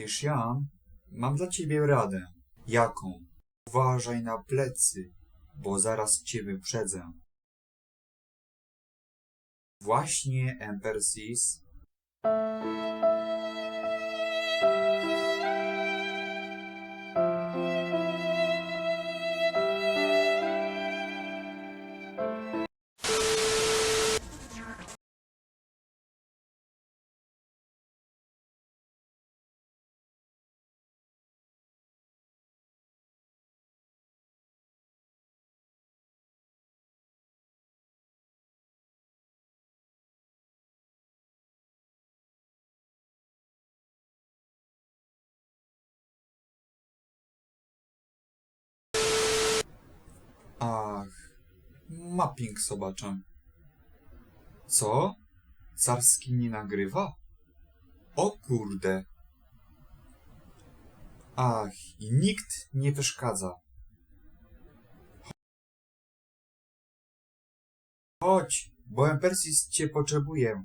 Wiesz, Jan, mam dla ciebie radę. Jaką? Uważaj na plecy, bo zaraz cię wyprzedzę. Właśnie, Empersis. Ach, mapping zobaczę. Co? Carski nie nagrywa? O kurde. Ach, i nikt nie przeszkadza. Chodź, bo Empersis cię potrzebuje.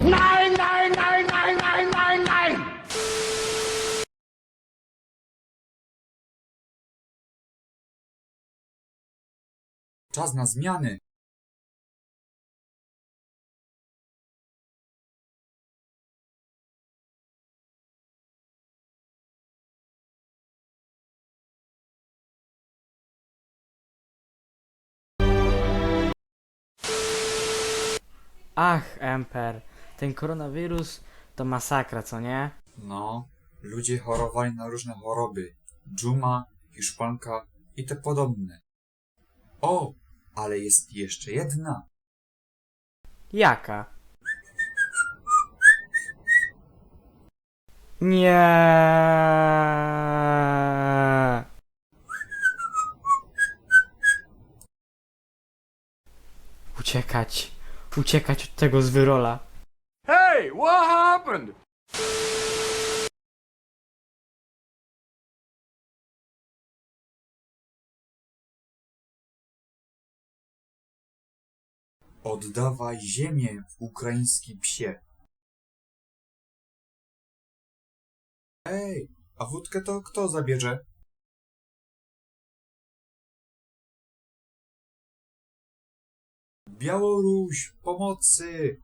Nein, nein, nein, nein, nein, nein, nein! Czas na zmiany. Ach, Emper, ten koronawirus to masakra, co nie? No, ludzie chorowali na różne choroby. Dżuma, hiszpanka i te podobne. O, ale jest jeszcze jedna. Jaka? Nie. Uciekać. Uciekać od tego zwyrola. Hey, what happened? Oddawaj ziemię ukraiński psie. Ej, a wódkę to kto zabierze? Białoruś, pomocy!